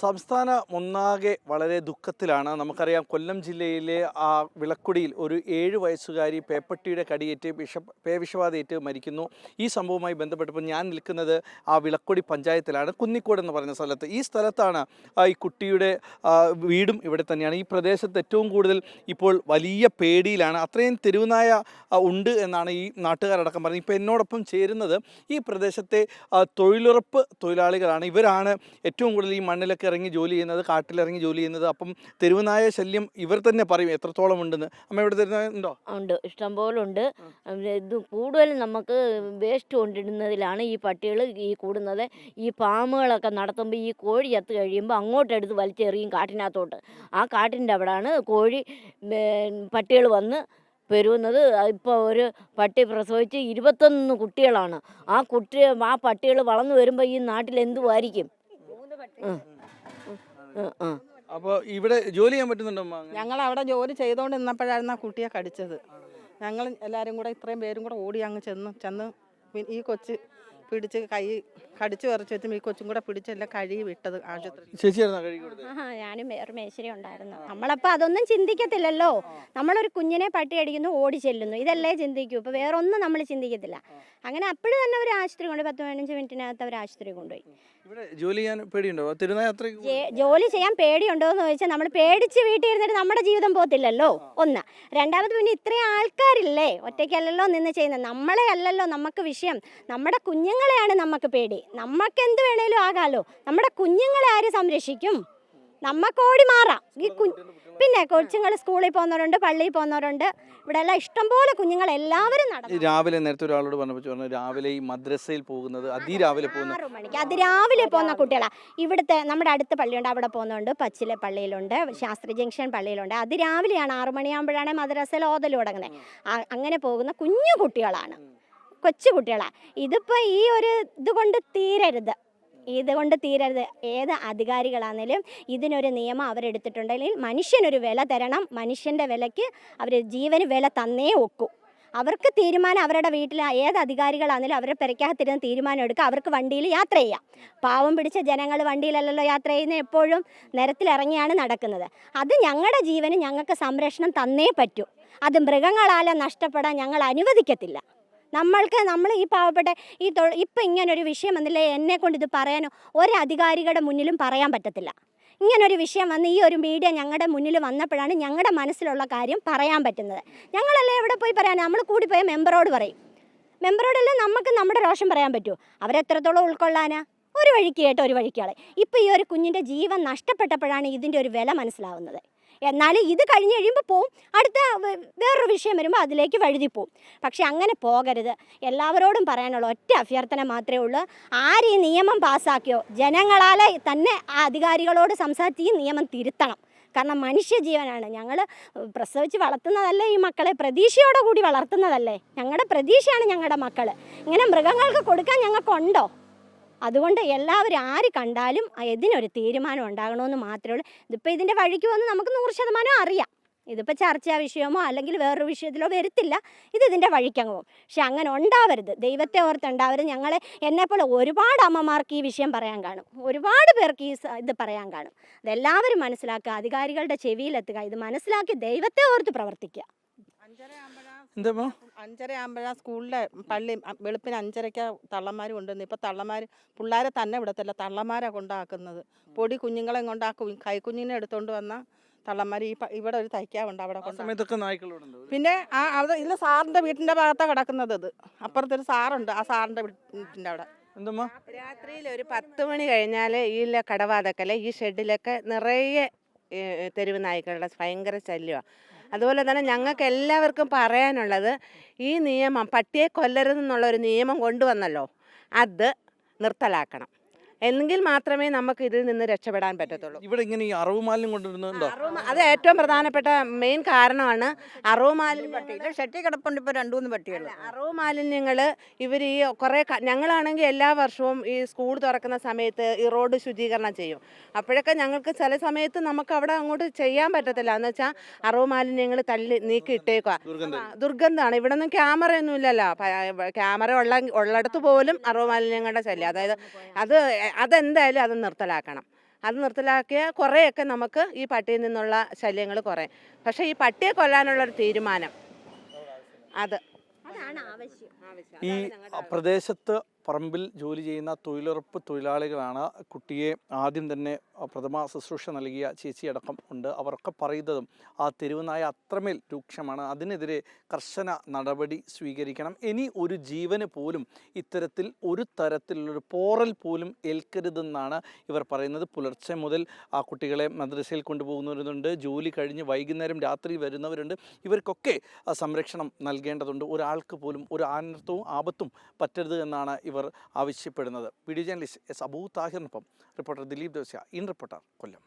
സംസ്ഥാന ഒന്നാകെ വളരെ ദുഃഖത്തിലാണ്. നമുക്കറിയാം കൊല്ലം ജില്ലയിലെ ആ വിളക്കുടിയിൽ ഒരു ഏഴ് വയസ്സുകാരി പേപ്പട്ടിയുടെ കടിയേറ്റ് വിഷ പേവിഷബാധയേറ്റ് മരിക്കുന്നു. ഈ സംഭവവുമായി ബന്ധപ്പെട്ടപ്പോൾ ഞാൻ നിൽക്കുന്നത് ആ വിളക്കുടി പഞ്ചായത്തിലാണ് കുന്നിക്കോട് എന്ന് പറയുന്ന സ്ഥലത്ത്. ഈ സ്ഥലത്താണ് ഈ കുട്ടിയുടെ വീടും ഇവിടെ തന്നെയാണ്. ഈ പ്രദേശത്ത് ഏറ്റവും കൂടുതൽ ഇപ്പോൾ വലിയ പേടിയിലാണ്. അത്രയും തെരുവുനായ ഉണ്ട് എന്നാണ് ഈ നാട്ടുകാരടക്കം പറഞ്ഞത് ഇപ്പോൾ എന്നോടൊപ്പം ചേരുന്നത് ഈ പ്രദേശത്തെ തൊഴിലുറപ്പ് തൊഴിലാളികളാണ്. ഇവരാണ് ഏറ്റവും കൂടുതൽ ഈ മണ്ണിലൊക്കെ ഇറങ്ങി ജോലി ചെയ്യുന്നത് കാട്ടിലിറങ്ങി ജോലി ചെയ്യുന്നത് അപ്പം തെരുവുനായ ശല്യം ഇവർ തന്നെ പറയും എത്രത്തോളം ഉണ്ടെന്ന്. അമ്മ ഇവിടെ തരുന്നുണ്ടോ ഉണ്ട്? ഇഷ്ടംപോലെ ഉണ്ട്. ഇത് കൂടുതലും നമുക്ക് വേസ്റ്റ് കൊണ്ടിടുന്നതിലാണ് ഈ പട്ടികൾ ഈ കൂടുന്നത്. ഈ പാമ്പുകളൊക്കെ നടത്തുമ്പോൾ ഈ കോഴി ചത്ത് കഴിയുമ്പോൾ അങ്ങോട്ടെടുത്ത് വലിച്ചെറിയും കാട്ടിനകത്തോട്ട്. ആ കാട്ടിന്റെ അവിടെയാണ് കോഴി പട്ടികൾ വന്ന് പെരുകുന്നത് ഇപ്പോൾ ഒരു പട്ടി പ്രസവിച്ച് ഇരുപത്തൊന്ന് കുട്ടികളാണ്. ആ കുട്ടി ആ പട്ടികൾ വളർന്നു വരുമ്പോൾ ഈ നാട്ടിൽ എന്തുമായിരിക്കും. അപ്പോൾ ഇവിടെ ജോലി ചെയ്യാൻ പറ്റുന്നുണ്ടോ ഞങ്ങൾ അവിടെ ജോലി ചെയ്തുകൊണ്ട് നിന്നപ്പോഴായിരുന്നു ആ കുട്ടിയെ കടിച്ചത്. ഞങ്ങൾ എല്ലാവരും കൂടെ ഇത്രയും പേരും കൂടെ ഓടി അങ്ങ് ചെന്ന് ചെന്ന് ഈ കൊച്ച് പിടിച്ച് കൈ കടിച്ചു പറിച്ച് വെച്ചും ഈ കൊച്ചും കൂടെ പിടിച്ചെല്ലാം കഴുകി വിട്ടത് ആശുപത്രി. ചേച്ചിയായിരുന്നോ കഴുകി കൊടുത്തത്? ആഹാ ഞാനും വേറെ മേശരി ഉണ്ടായിരുന്നു. നമ്മളപ്പോൾ അതൊന്നും ചിന്തിക്കത്തില്ലല്ലോ. നമ്മളൊരു കുഞ്ഞിനെ പട്ടി അടിക്കുന്നു ഓടി ചെല്ലുന്നു. ഇതല്ലേ ചിന്തിക്കൂ. ഇപ്പോൾ വേറെ ഒന്നും നമ്മൾ ചിന്തിക്കത്തില്ല. അങ്ങനെ അപ്പോഴും തന്നെ ഒരു ആശുപത്രി കൊണ്ടുപോയി പത്ത് പതിനഞ്ച് മിനിറ്റിനകത്ത് അവർ ആശുപത്രി കൊണ്ടുപോയി. ഇവിടെ ജോലി ചെയ്യാൻ പേടിയുണ്ടോ? ജെ- ജോലി ചെയ്യാൻ പേടിയുണ്ടോ എന്ന് ചോദിച്ചാൽ നമ്മൾ പേടിച്ച് വീട്ടിൽ ഇരുന്നിട്ട് നമ്മുടെ ജീവിതം പോത്തില്ലല്ലോ ഒന്ന്. രണ്ടാമത് പിന്നെ ഇത്രയും ആൾക്കാരില്ലേ? ഒറ്റയ്ക്കല്ലല്ലോ നിന്ന് ചെയ്യുന്നത്. നമ്മളെ അല്ലല്ലോ നമുക്ക് വിഷയം. നമ്മുടെ കുഞ്ഞുങ്ങളെയാണ് നമുക്ക് പേടി. നമുക്ക് എന്ത് വേണേലും ആകാമല്ലോ നമ്മുടെ കുഞ്ഞുങ്ങളെ ആര് സംരക്ഷിക്കും? നമുക്ക് ഓടി മാറാം. ഈ കു പിന്നെ കൊച്ചുങ്ങൾ സ്കൂളിൽ പോകുന്നവരുണ്ട് പള്ളിയിൽ പോകുന്നവരുണ്ട്. ഇവിടെ എല്ലാം ഇഷ്ടംപോലെ കുഞ്ഞുങ്ങൾ എല്ലാവരും നടന്നു. രാവിലെ നേരത്തെ ഒരാളോട് പറഞ്ഞു രാവിലെ ഈ മദ്രസയിൽ പോകുന്നത് അതിരാവിലെ പോകുന്നത് ആറ് മണിക്ക്. അതിരാവിലെ പോകുന്ന കുട്ടികളാണ് ഇവിടുത്തെ നമ്മുടെ അടുത്ത പള്ളിയുണ്ട് അവിടെ പോകുന്നുണ്ട് പച്ചിലെ പള്ളിയിലുണ്ട് ശാസ്ത്രി ജംഗ്ഷൻ പള്ളിയിലുണ്ട്. അതിരാവിലെയാണ് ആറു മണിയാകുമ്പോഴാണ് മദ്രസയിൽ ഓതൽ തുടങ്ങുന്നത്. അങ്ങനെ പോകുന്ന കുഞ്ഞു കുട്ടികളാണ്. കൊച്ചു കുട്ടികളാണ് ഇതിപ്പോൾ ഈ ഒരു ഇതുകൊണ്ട് തീരരുത്. ഇതുകൊണ്ട് തീരരുത്. ഏത് അധികാരികളാണെങ്കിലും ഇതിനൊരു നിയമം അവരെടുത്തിട്ടുണ്ടെങ്കിൽ മനുഷ്യനൊരു വില തരണം. മനുഷ്യന്റെ വിലയ്ക്ക് അവർ ജീവന് വില തന്നേ ഒക്കൂ. അവർക്ക് തീരുമാനം അവരുടെ വീട്ടിൽ ഏത് അധികാരികളാണെങ്കിലും അവരെ പെരയ്ക്കകത്തിരുന്ന് തീരുമാനം എടുക്കുക. അവർക്ക് വണ്ടിയിൽ യാത്ര ചെയ്യാം. പാവം പിടിച്ച ജനങ്ങൾ വണ്ടിയിലല്ലല്ലോ യാത്ര ചെയ്യുന്ന എപ്പോഴും നിരത്തിലിറങ്ങിയാണ് നടക്കുന്നത്. അത് ഞങ്ങളുടെ ജീവന് ഞങ്ങൾക്ക് സംരക്ഷണം തന്നേ പറ്റൂ. അത് മൃഗങ്ങളാലെ നഷ്ടപ്പെടാൻ ഞങ്ങൾ അനുവദിക്കത്തില്ല. നമ്മൾക്ക് നമ്മൾ ഈ പാവപ്പെട്ട ഈ ഇപ്പം ഇങ്ങനൊരു വിഷയം വന്നില്ലേ എന്നെ കൊണ്ട് ഇത് പറയാനോ? ഒരധികാരികളുടെ മുന്നിലും പറയാൻ പറ്റത്തില്ല. ഇങ്ങനൊരു വിഷയം വന്ന് ഈ ഒരു മീഡിയ ഞങ്ങളുടെ മുന്നിൽ വന്നപ്പോഴാണ് ഞങ്ങളുടെ മനസ്സിലുള്ള കാര്യം പറയാൻ പറ്റുന്നത്. ഞങ്ങളല്ലേ എവിടെ പോയി പറയാൻ നമ്മൾ കൂടിപ്പോയ മെമ്പറോട് പറയും. മെമ്പറോടല്ലേ നമുക്ക് നമ്മുടെ രോഷം പറയാൻ പറ്റുമോ അവരെത്രത്തോളം ഉൾക്കൊള്ളാനാ? ഒരു വഴിക്ക് കേട്ടോ ഒരു വഴിക്കാളെ ഇപ്പോൾ ഈ ഒരു കുഞ്ഞിന്റെ ജീവൻ നഷ്ടപ്പെട്ടപ്പോഴാണ് ഇതിന്റെ ഒരു വില മനസ്സിലാവുന്നത്. എന്നാൽ ഇത് കഴിഞ്ഞ് കഴിയുമ്പോൾ പോവും. അടുത്ത വേറൊരു വിഷയം വരുമ്പോൾ അതിലേക്ക് വഴുതി പോവും പക്ഷെ അങ്ങനെ പോകരുത്. എല്ലാവരോടും പറയാനുള്ള ഒറ്റ അഭ്യർത്ഥന മാത്രമേ ഉള്ളൂ. ആര് ഈ നിയമം പാസ്സാക്കിയോ ജനങ്ങളാലെ തന്നെ ആ അധികാരികളോട് സംസാരിച്ച് ഈ നിയമം തിരുത്തണം. കാരണം മനുഷ്യജീവനാണ്. ഞങ്ങൾ പ്രസവിച്ച് വളർത്തുന്നതല്ലേ ഈ മക്കളെ? പ്രതീക്ഷയോടെ കൂടി വളർത്തുന്നതല്ലേ? ഞങ്ങളുടെ പ്രതീക്ഷയാണ് ഞങ്ങളുടെ മക്കൾ ഇങ്ങനെ മൃഗങ്ങൾക്ക് കൊടുക്കാൻ ഞങ്ങൾക്കുണ്ടോ? അതുകൊണ്ട് എല്ലാവരും ആര് കണ്ടാലും ഇതിനൊരു തീരുമാനം ഉണ്ടാകണമെന്ന് മാത്രമേ ഉള്ളൂ. ഇതിപ്പോൾ ഇതിന്റെ വഴിക്ക് വന്ന് നമുക്ക് നൂറ് ശതമാനം അറിയാം. ഇതിപ്പോൾ ചർച്ചാ വിഷയമോ അല്ലെങ്കിൽ വേറൊരു വിഷയത്തിലോ വരുത്തില്ല. ഇത് ഇതിന്റെ വഴിക്കങ്ങ് പോകും. പക്ഷെ അങ്ങനെ ഉണ്ടാവരുത്. ദൈവത്തെ ഓർത്തുണ്ടാവരുത് ഞങ്ങൾ എന്നെപ്പോലെ ഒരുപാട് അമ്മമാർക്ക് ഈ വിഷയം പറയാൻ കാണും. ഒരുപാട് പേർക്ക് ഈ ഇത് പറയാൻ കാണും. അതെല്ലാവരും മനസ്സിലാക്കുക. അധികാരികളുടെ ചെവിയിലെത്തുക. ഇത് മനസ്സിലാക്കി ദൈവത്തെ ഓർത്ത് പ്രവർത്തിക്കുക. എന്താ അഞ്ചര ആകുമ്പോഴാ സ്കൂളിലെ പള്ളി വെളുപ്പിന് അഞ്ചരയ്ക്ക് തള്ളന്മാർ കൊണ്ടുവന്ന് ഇപ്പം തള്ളന്മാർ പിള്ളേരെ തന്നെ വിടത്തില്ല തള്ളന്മാരാണ് കൊണ്ടാക്കുന്നത്. പൊടി കുഞ്ഞുങ്ങളെ കൊണ്ടാക്കും കൈക്കുഞ്ഞിനെ എടുത്തോണ്ട് വന്ന തള്ളന്മാര് ഈ ഇവിടെ ഒരു തയ്ക്കാവുണ്ട് അവിടെ കൊണ്ട് പിന്നെ ആ അവിടെ ഇല്ല സാറിന്റെ വീട്ടിന്റെ ഭാഗത്താണ് കിടക്കുന്നത് ഇത്. അപ്പുറത്തൊരു സാറുണ്ട് ആ സാറിന്റെ വീട്ടിന്റെ അവിടെ. രാത്രിയിൽ ഒരു പത്ത് മണി കഴിഞ്ഞാൽ ഈ കടവാതക്കല്ലേ ഈ ഷെഡിലൊക്കെ നിറയെ തെരുവ് നായ്ക്കളുടെ ഭയങ്കര ശല്യമാണ് അതുപോലെ തന്നെ ഞങ്ങൾക്ക് എല്ലാവർക്കും പറയാനുള്ളത് ഈ നിയമം പട്ടിയെ കൊല്ലരുതെന്നുള്ള ഒരു നിയമം കൊണ്ടുവന്നല്ലോ. അത് നിർത്തലാക്കണം. എങ്കിൽ മാത്രമേ നമുക്ക് ഇതിൽ നിന്ന് രക്ഷപ്പെടാൻ പറ്റത്തുള്ളൂ. ഇവിടെ ഇങ്ങനെ ഈ അറവ് മാലിന്യം കൊണ്ടുവരുന്നുണ്ടോ അത് ഏറ്റവും പ്രധാനപ്പെട്ട മെയിൻ കാരണമാണ് അറവ് മാലിന്യം. ഷെട്ടി കിടപ്പുണ്ട് ഇപ്പോൾ രണ്ടു മൂന്ന് പട്ടികൾ അറവ് മാലിന്യങ്ങൾ ഇവർ ഈ കുറേ ഞങ്ങളാണെങ്കിൽ എല്ലാ വർഷവും ഈ സ്കൂൾ തുറക്കുന്ന സമയത്ത് ഈ റോഡ് ശുചീകരണം ചെയ്യും. അപ്പോഴൊക്കെ ഞങ്ങൾക്ക് ചില സമയത്ത് നമുക്ക് അവിടെ അങ്ങോട്ട് ചെയ്യാൻ പറ്റത്തില്ല. എന്ന് വെച്ചാൽ അറവ് മാലിന്യങ്ങൾ തള്ളി നീക്കി ഇട്ടേക്കുക ദുർഗന്ധം. ദുർഗന്ധമാണ്. ഇവിടെ ഒന്നും ക്യാമറ ഒന്നും ഇല്ലല്ലോ ക്യാമറ ഉള്ള ഉള്ളിടത്ത് പോലും അറവ് മാലിന്യങ്ങളുടെ ശല്യം. അതായത് അത് അതെന്തായാലും അത് നിർത്തലാക്കണം. അത് നിർത്തലാക്കിയാൽ കുറേയൊക്കെ നമുക്ക് ഈ പട്ടിയിൽ നിന്നുള്ള ശല്യങ്ങൾ കുറയും പക്ഷേ ഈ പട്ടിയെ കൊല്ലാനുള്ളൊരു തീരുമാനം. അത്. അതാണ് ആവശ്യം. ഈ പ്രദേശത്ത് പറമ്പിൽ ജോലി ചെയ്യുന്ന തൊഴിലുറപ്പ് തൊഴിലാളികളാണ് കുട്ടിയെ ആദ്യം തന്നെ പ്രഥമ ശുശ്രൂഷ നൽകിയ ചേച്ചിയടക്കം ഉണ്ട്. അവരൊക്കെ പറയുന്നതും ആ തെരുവുനായ അത്രമേൽ രൂക്ഷമാണ്. അതിനെതിരെ കർശന നടപടി സ്വീകരിക്കണം. ഇനി ഒരു ജീവന് പോലും ഇത്തരത്തിൽ ഒരു തരത്തിലുള്ളൊരു പോറൽ പോലും ഏൽക്കരുതെന്നാണ് ഇവർ പറയുന്നത്. പുലർച്ചെ മുതൽ ആ കുട്ടികളെ മദ്രസയിൽ കൊണ്ടുപോകുന്നവരുണ്ട്. ജോലി കഴിഞ്ഞ് വൈകുന്നേരം രാത്രി വരുന്നവരുണ്ട്. ഇവർക്കൊക്കെ സംരക്ഷണം നൽകേണ്ടതുണ്ട്. ഒരാൾക്ക് പോലും ഒരു ആനർത്ഥവും ആപത്തും പറ്റരുത് എന്നാണ് ഇവർ ആവശ്യപ്പെടുന്നത്. വീഡിയോ ജേർണലിസ്റ്റ് എസ് അബൂ താഹിറിനൊപ്പം റിപ്പോർട്ടർ ദിലീപ് ദോസ്യ ഇൻ റിപ്പോർട്ടർ കൊല്ലം.